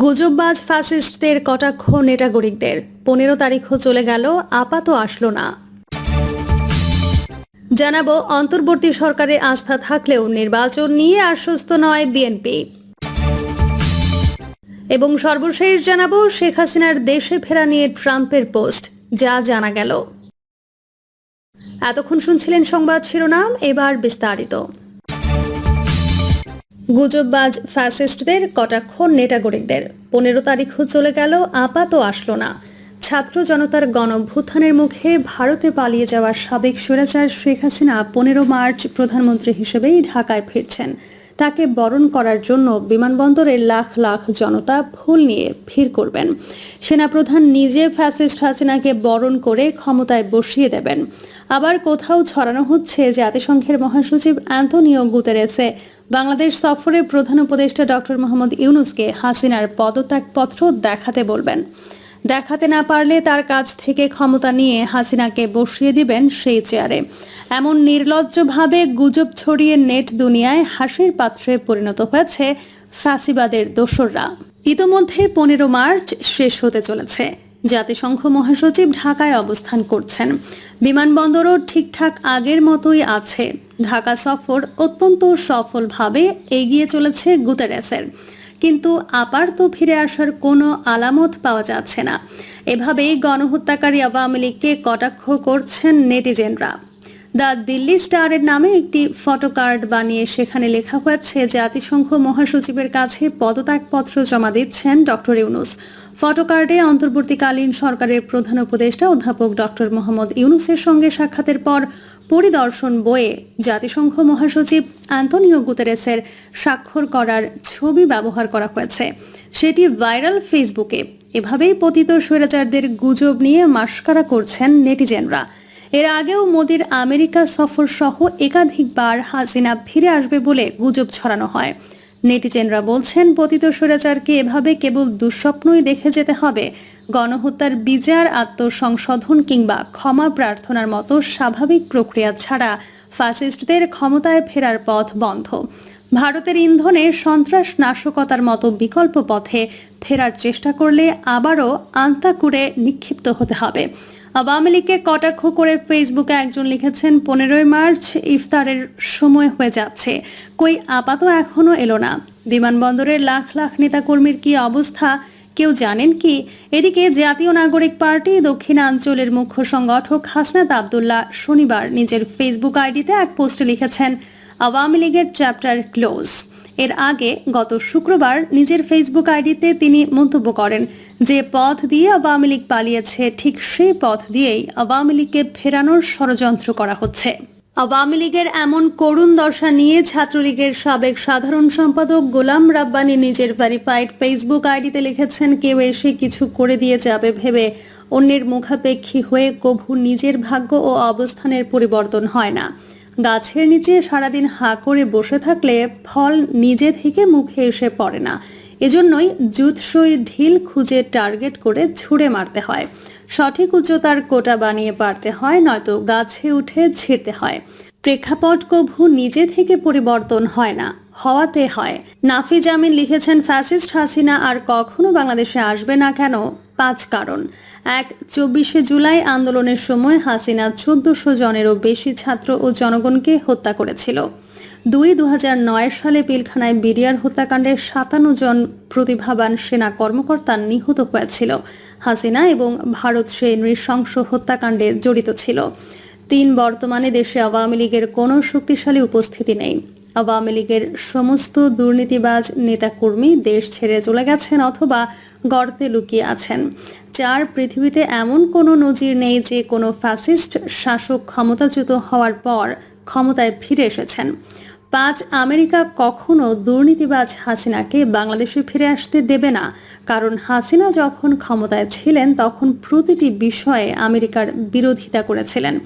গুজববাজ ফ্যাসিস্টদের কটাক্ষ নেটাগরিকদের। পনেরো তারিখও চলে গেল আপাত আসলো না। জানাব, অন্তর্বর্তী সরকারে আস্থা থাকলেও নির্বাচন নিয়ে আশ্বস্ত নয় বিএনপি। এবং সর্বশেষ জানাব, শেখ হাসিনার দেশে ফেরা নিয়ে ট্রাম্পের পোস্ট, যা জানা গেল। এতক্ষণ শুনছিলেন সংবাদ শিরোনাম, এবার বিস্তারিত। গুজববাজ ফ্যাসিস্টদের কটাক্ষ নেটাগরিকদের পনেরো তারিখও চলে গেল, আপাত আসলো না। ছাত্র জনতার গণভ্যুত্থানের মুখে ভারতে পালিয়ে যাওয়া সাবেক স্বৈরাচার শেখ হাসিনা পনেরো মার্চ প্রধানমন্ত্রী হিসেবেই ঢাকায় ফিরছেন। তাকে বরণ করার জন্য বিমানবন্দরে লাখ লাখ জনতা ফুল নিয়ে ভিড় করবেন। সেনাপ্রধান নিজে ফ্যাসিস্ট হাসিনাকে বরণ করে ক্ষমতায় বসিয়ে দেবেন। আবার কোথাও ছড়ানো হচ্ছে জাতিসংঘের মহাসচিব অ্যান্থনিও গুতেরেসে বাংলাদেশ সফরের প্রধান উপদেষ্টা ডক্টর মোহাম্মদ ইউনুসকে হাসিনার পদত্যাগপত্র দেখাতে বলবেন। দেখাতে না পারলে তার কাছ থেকে ক্ষমতা নিয়ে হাসিনাকে বসিয়ে দিবেন সেই চেয়ারে। এমন নির্লজ্জভাবে গুজব ছড়িয়ে নেট দুনিয়ায় হাসির পাত্রে পরিণত হয়েছে ফ্যাসিবাদের দোসররা। ইতোমধ্যে পনেরো মার্চ শেষ হতে চলেছে। জাতিসংঘ মহাসচিব ঢাকায় অবস্থান করছেন। বিমানবন্দরও ঠিকঠাক আগের মতোই আছে। ঢাকা সফর অত্যন্ত সফলভাবে এগিয়ে চলেছে গুতেরেসের। কিন্তু আবার তো ফিরে আসার কোনো আলামত পাওয়া যাচ্ছে না। এভাবেই গণহত্যাকারী আওয়ামী লীগকে কটাক্ষ করছেন নেটিজেনরা। দ্য দিল্লি স্টারের নামে একটি ফটোকার্ড বানিয়ে সেখানে লেখা হয়েছে, জাতিসংঘ মহাসচিবের কাছে পদত্যাগপত্র জমা দিচ্ছেন ডক্টর ইউনুস। ফটোকার্ডে অন্তর্বর্তীকালীন সরকারের প্রধান উপদেষ্টা অধ্যাপক ডক্টর মোহাম্মদ ইউনুসের সঙ্গে সাক্ষাতের পর পরিদর্শন বইয়ে জাতিসংঘ মহাসচিব অ্যান্টনিও গুতেরেসের স্বাক্ষর করার ছবি ব্যবহার করা হয়েছে। সেটি ভাইরাল ফেসবুকে। এভাবেই পতিত স্বৈরাচারদের গুজব নিয়ে মাস্কারা করছেন নেটিজেনরা। এর আগেও মোদির আমেরিকা সফর সহ একাধিকবার হাসিনা ফিরে আসবে বলে গুজব ছড়ানো হয়। নেটিজেনরা বলছেন, পতিত স্বৈরাচারকে এভাবে কেবল দুঃস্বপ্নই দেখে যেতে হবে। গণহত্যার বিচার আত্মসংশোধন কিংবা ক্ষমা প্রার্থনার মতো স্বাভাবিক প্রক্রিয়া ছাড়া ফ্যাসিস্টদের ক্ষমতায় ফেরার পথ বন্ধ। ভারতের ইন্ধনে সন্ত্রাস নাশকতার মতো বিকল্প পথে ফেরার চেষ্টা করলে আবারও আন্তাকুরে নিক্ষিপ্ত হতে হবে। আওয়ামী লীগকে কটাক্ষ করে ফেসবুকে একজন লিখেছেন, পনেরোই মার্চ ইফতারের সময় হয়ে যাচ্ছে। কই আপাত এখনও এলো না। বিমানবন্দরের লাখ লাখ নেতাকর্মীর কি অবস্থা? কেউ জানেন কি? এদিকে জাতীয় নাগরিক পার্টি দক্ষিণাঞ্চলের মুখ্য সংগঠক হাসনাত আবদুল্লাহ শনিবার নিজের ফেসবুক আইডিতে এক পোস্টে লিখেছেন, আওয়ামী লীগের চ্যাপ্টার ক্লোজ। এর আগে গত শুক্রবার নিজের ফেসবুক আইডিতে তিনি মন্তব্য করেন যে পথ দিয়ে আওয়ামী লীগ পালিয়েছে, ঠিক সেই পথ দিয়েই আওয়ামী লীগকে ফেরানোর ষড়যন্ত্র করা হচ্ছে। আওয়ামী লীগের এমন করুণ দশা নিয়ে ছাত্রলীগের সাবেক সাধারণ সম্পাদক গোলাম রাব্বানি নিজের ভেরিফাইড ফেসবুক আইডিতে লিখেছেন, কেউ এসে কিছু করে দিয়ে যাবে ভেবে অন্যের মুখাপেক্ষী হয়ে কভু নিজের ভাগ্য ও অবস্থানের পরিবর্তন হয় না। গাছের নিচে সারাদিন হা করে বসে থাকলে ফল নিজে থেকে মুখে এসে পড়ে না। এজন্যই জুৎসই ঢিল খুঁজে টার্গেট করে ছুঁড়ে মারতে হয়। সঠিক উচ্চতার কোটা বানিয়ে পারতে হয়, নয়তো গাছে উঠে ছিঁড়তে হয়। প্রেক্ষাপট কভু নিজে থেকে পরিবর্তন হয় না। হওয়াতে হয়। নাফি জামিন লিখেছেন, ফ্যাসিস্ট হাসিনা আর কখনো বাংলাদেশে আসবে না কেন? পাঁচ কারণ। এক, চব্বিশে জুলাই আন্দোলনের সময় হাসিনা চোদ্দশো জনেরও বেশি ছাত্র ও জনগণকে হত্যা করেছিল। দুই দু নয় সালে পিলখানায় বিডিআর হত্যাকাণ্ডে সাতান্ন জন প্রতিভাবান সেনা কর্মকর্তা নিহত হয়েছিল। হাসিনা এবং ভারত সে নৃশংস হত্যাকাণ্ডে জড়িত ছিল। তিন, বর্তমানে দেশে আওয়ামী লীগের কোনো শক্তিশালী উপস্থিতি নেই। আওয়ামী লীগের সমস্ত দুর্নীতিবাজ নেতাকর্মী দেশ ছেড়ে চলে গেছেন অথবা গর্তে লুকিয়ে আছেন। চার পৃথিবীতে এমন কোনো নজির নেই যে কোনো ফ্যাসিস্ট শাসক ক্ষমতাচ্যুত হওয়ার পর ক্ষমতায় ফিরে এসেছেন। পাঁচ, আমেরিকা কখনো দুর্নীতিবাজ হাসিনাকে বাংলাদেশে ফিরে আসতে দেবে না। কারণ হাসিনা যখন ক্ষমতায় ছিলেন, তখন প্রতিটি বিষয়ে আমেরিকার বিরোধিতা করেছিলেন।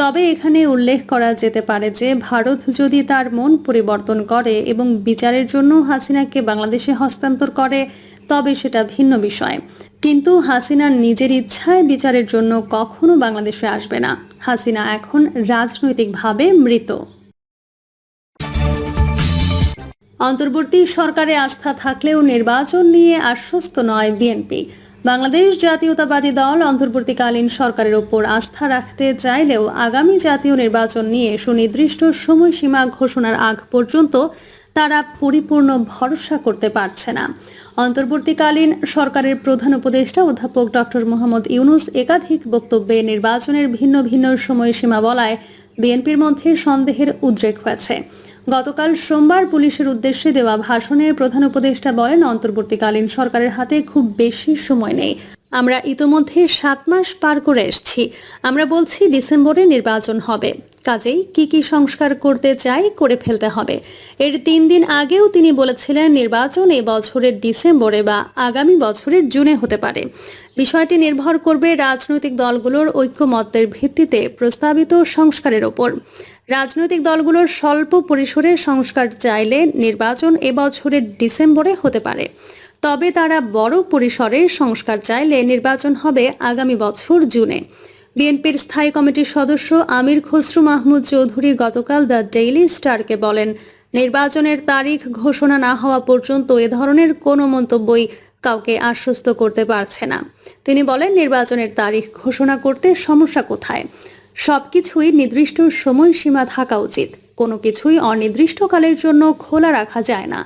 তবে এখানে উল্লেখ করা যেতে পারে যে ভারত যদি তার মন পরিবর্তন করে এবং বিচারের জন্য হাসিনাকে বাংলাদেশে হস্তান্তর করে, তবে সেটা ভিন্ন বিষয়। কিন্তু হাসিনার নিজের ইচ্ছায় বিচারের জন্য কখনো বাংলাদেশে আসবে না। হাসিনা এখন রাজনৈতিকভাবে মৃত। অন্তর্বর্তী সরকারে আস্থা থাকলেও নির্বাচন নিয়ে আশ্বস্ত নয় বিএনপি। বাংলাদেশ জাতীয়তাবাদী দল অন্তর্বর্তীকালীন সরকারের ওপর আস্থা রাখতে চাইলেও আগামী জাতীয় নির্বাচন নিয়ে সুনির্দিষ্ট সময়সীমা ঘোষণার আগ পর্যন্ত তারা পরিপূর্ণ ভরসা করতে পারছে না। অন্তর্বর্তীকালীন সরকারের প্রধান উপদেষ্টা অধ্যাপক ডক্টর মোহাম্মদ ইউনুস একাধিক বক্তব্যে নির্বাচনের ভিন্ন ভিন্ন সময়সীমা বলায় বিএনপির মধ্যে সন্দেহের উদ্রেক হয়েছে। গতকাল সোমবার পুলিশের উদ্দেশ্যে দেওয়া ভাষণে প্রধান উপদেষ্টা বলেন, অন্তর্বর্তীকালীন সরকারের হাতে খুব বেশি সময় নেই। আমরা ইতোমধ্যে সাত মাস পার করে এসেছি। আমরা বলছি ডিসেম্বরে নির্বাচন হবে। কাজেই কি কি সংস্কার করতে চাই করে ফেলতে হবে। এর তিন দিন আগেও তিনি বলেছিলেন নির্বাচন এই বছরের ডিসেম্বরে বা আগামী বছরের জুনে হতে পারে। বিষয়টি নির্ভর করবে রাজনৈতিক দলগুলোর ঐক্যমত্যের ভিত্তিতে প্রস্তাবিত সংস্কারের ওপর। রাজনৈতিক দলগুলোর স্বল্প পরিসরে সংস্কার চাইলে নির্বাচন এবছরের ডিসেম্বরে হতে পারে। তবে তারা বড় পরিসরে সংস্কার চাইলে নির্বাচন হবে আগামী বছর জুনে। বিএনপির স্থায়ী কমিটির সদস্য আমির খসরু মাহমুদ চৌধুরী গতকাল দ্য ডেইলি স্টারকে বলেন, নির্বাচনের তারিখ ঘোষণা না হওয়া পর্যন্ত এ ধরনের কোনো মন্তব্যই কাউকে আশ্বস্ত করতে পারছে না। তিনি বলেন, নির্বাচনের তারিখ ঘোষণা করতে সমস্যা কোথায়? সবকিছুই নির্দিষ্ট সময়সীমা থাকা উচিত। কোনো কিছুই অনির্দিষ্টকালের জন্য খোলা রাখা যায় না।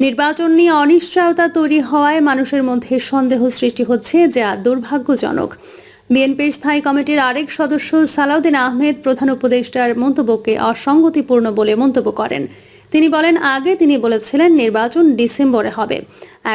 নির্বাচন নিয়ে অনিশ্চয়তা তৈরি হওয়ায় মানুষের মধ্যে সন্দেহ সৃষ্টি হচ্ছে, যা দুর্ভাগ্যজনক। বিএনপির স্থায়ী কমিটির আরেক সদস্য সালাউদ্দিন আহমেদ প্রধান উপদেষ্টার মন্তব্যকে অসংগতিপূর্ণ বলে মন্তব্য করেন। তিনি বলেন, আগে তিনি বলেছিলেন নির্বাচন ডিসেম্বরে হবে।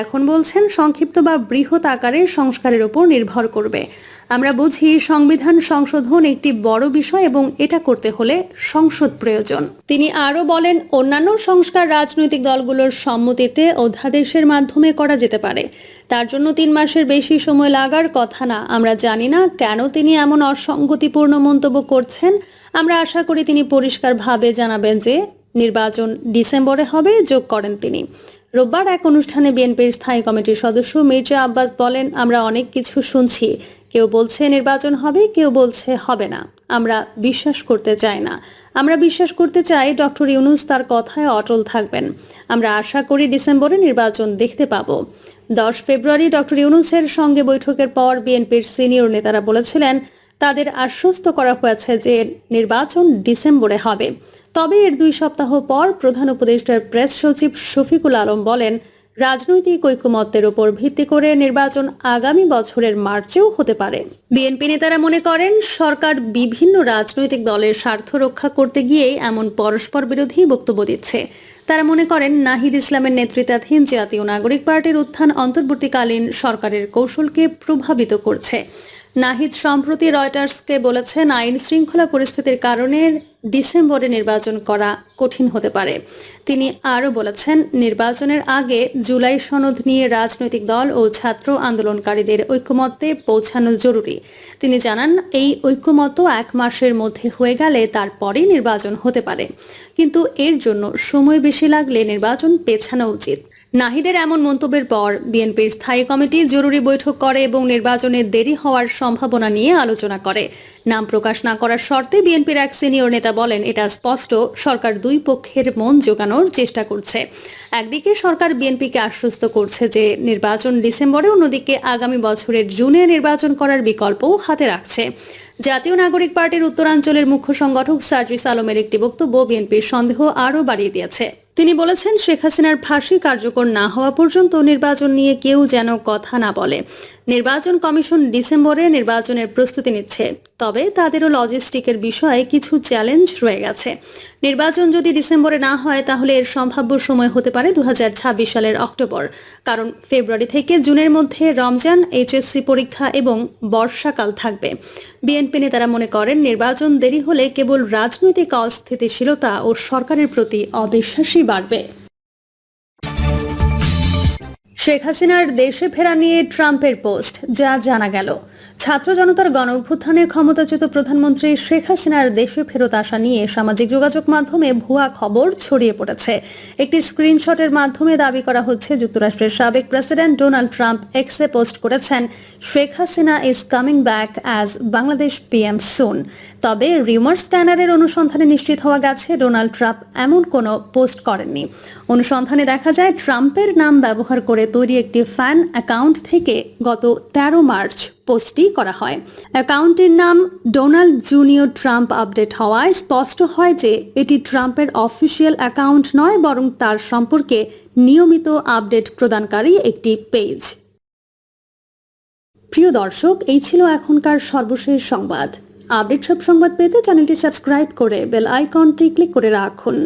এখন বলছেন, সংক্ষিপ্ত বা বৃহৎ আকারের সংস্কারের উপর নির্ভর করবে। আমরা বুঝি সংবিধান সংশোধন একটি বড় বিষয় এবং এটা করতে হলে সংসদ প্রয়োজন। তিনি আরও বলেন, অন্যান্য সংস্কার রাজনৈতিক দলগুলোর সম্মতিতে অধ্যাদেশের মাধ্যমে করা যেতে পারে। তার জন্য তিন মাসের বেশি সময় লাগার কথা না। আমরা জানি না কেন তিনি এমন অসঙ্গতিপূর্ণ মন্তব্য করছেন। আমরা আশা করি তিনি পরিষ্কারভাবে জানাবেন যে নির্বাচন ডিসেম্বরে হবে, যোগ করেন তিনি। রোববার এক অনুষ্ঠানে বিএনপির স্থায়ী কমিটির সদস্য মির্জা আব্বাস বলেন, আমরা অনেক কিছু শুনছি। কেউ বলছে নির্বাচন হবে, কেউ বলছে হবে না। আমরা বিশ্বাস করতে চাই না। আমরা বিশ্বাস করতে চাই ডক্টর ইউনুস তার কথায় অটল থাকবেন। আমরা আশা করি ডিসেম্বরে নির্বাচন দেখতে পাবো। দশ ফেব্রুয়ারি ডক্টর ইউনুসের সঙ্গে বৈঠকের পর বিএনপির সিনিয়র নেতারা বলেছিলেন তাদের আশ্বস্ত করা হয়েছে যে নির্বাচন ডিসেম্বরে হবে। তবে এর দুই সপ্তাহ পর প্রধান উপদেষ্টার প্রেস সচিব শফিকুল আলম বলেন, রাজনৈতিক ঐকমত্যের উপর ভিত্তি করে নির্বাচন আগামী বছরের মার্চেও হতে পারে। বিএনপি নেতারা মনে করেন, সরকার বিভিন্ন রাজনৈতিক দলের স্বার্থ রক্ষা করতে গিয়েই এমন পরস্পর বিরোধী বক্তব্য দিচ্ছে। তারা মনে করেন, নাহিদ ইসলামের নেতৃত্বাধীন জাতীয় নাগরিক পার্টির উত্থান অন্তর্বর্তীকালীন সরকারের কৌশলকে প্রভাবিত করছে। নাহিদ সম্প্রতি রয়টার্সকে বলেছেন, আইন শৃঙ্খলা পরিস্থিতির কারণে ডিসেম্বরে নির্বাচন করা কঠিন হতে পারে। তিনি আরও বলেছেন, নির্বাচনের আগে জুলাই সনদ নিয়ে রাজনৈতিক দল ও ছাত্র আন্দোলনকারীদের ঐক্যমত্যে পৌঁছানো জরুরি। তিনি জানান, এই ঐক্যমত্য এক মাসের মধ্যে হয়ে গেলে তারপরেই নির্বাচন হতে পারে। কিন্তু এর জন্য সময় বেশি লাগলে নির্বাচন পেছানো উচিত। নাহিদের এমন মন্তব্যের পর বিএনপির স্থায়ী কমিটি জরুরি বৈঠক করে এবং নির্বাচনের দেরি হওয়ার সম্ভাবনা নিয়ে আলোচনা করে। নাম প্রকাশ না করার শর্তে বিএনপির এক সিনিয়র নেতা বলেন, এটা স্পষ্ট, সরকার দুই পক্ষের মন জোগানোর চেষ্টা করছে। একদিকে সরকার বিএনপিকে আশ্বস্ত করছে যে নির্বাচন ডিসেম্বরে অন্যদিকে আগামী বছরের জুনে নির্বাচন করার বিকল্পও হাতে রাখছে। জাতীয় নাগরিক পার্টির উত্তরাঞ্চলের মুখ্য সংগঠক সার্জিস আলমের একটি বক্তব্য বিএনপির সন্দেহ আরও বাড়িয়ে দিয়েছে। তিনি বলেছেন, শেখ হাসিনার ফাঁসি কার্যকর না হওয়া পর্যন্ত নির্বাচন নিয়ে কেউ যেন কথা না বলে। নির্বাচন কমিশন ডিসেম্বরে নির্বাচনের প্রস্তুতি নিচ্ছে, তবে তাদেরও লজিস্টিকের বিষয়ে কিছু চ্যালেঞ্জ রয়ে গেছে। নির্বাচন যদি ডিসেম্বরে না হয়, তাহলে এর সম্ভাব্য সময় হতে পারে দু হাজার ছাব্বিশ সালের অক্টোবর। কারণ ফেব্রুয়ারি থেকে জুনের মধ্যে রমজান, এইচএসসি পরীক্ষা এবং বর্ষাকাল থাকবে। বিএনপি নেতারা মনে করেন, নির্বাচন দেরি হলে কেবল রাজনৈতিক অস্থিতিশীলতা ও সরকারের প্রতি বাড়বে। শেখ হাসিনার দেশে ফেরা নিয়ে ট্রাম্পের পোস্ট যা জানা গেল। ছাত্র জনতার গণ অভ্যুত্থানে ক্ষমতাচ্যুত প্রধানমন্ত্রী শেখ হাসিনার দেশে ফেরত আসা নিয়ে সামাজিক যোগাযোগ মাধ্যমে ভুয়া খবর ছড়িয়ে পড়েছে। একটি স্ক্রিনশটের মাধ্যমে দাবি করা হচ্ছে যুক্তরাষ্ট্রের সাবেক প্রেসিডেন্ট ডোনাল্ড ট্রাম্প এক্সে পোস্ট করেছেন, Sheikh Hasina is coming back as Bangladesh PM soon তবে রিউমার স্ক্যানারের অনুসন্ধানে নিশ্চিত হওয়া গেছে, ডোনাল্ড ট্রাম্প এমন কোনো পোস্ট করেননি। অনুসন্ধানে দেখা যায়, ট্রাম্পের নাম ব্যবহার করে তৈরি একটি ফ্যান অ্যাকাউন্ট থেকে গত তেরো মার্চ পোস্টটি করা হয়। অ্যাকাউন্টটির নাম ডোনাল্ড জুনিয়র ট্রাম্প আপডেট হওয়ায় স্পষ্ট হয় যে এটি ট্রাম্পের অফিসিয়াল অ্যাকাউন্ট নয়, বরং তার সম্পর্কে নিয়মিত আপডেট প্রদানকারী একটি পেজ। প্রিয় দর্শক, এই ছিল এখনকার সর্বশেষ সংবাদ। আপডেট সব সংবাদ পেতে চ্যানেলটি সাবস্ক্রাইব করে বেল আইকনটি ক্লিক করে রাখুন।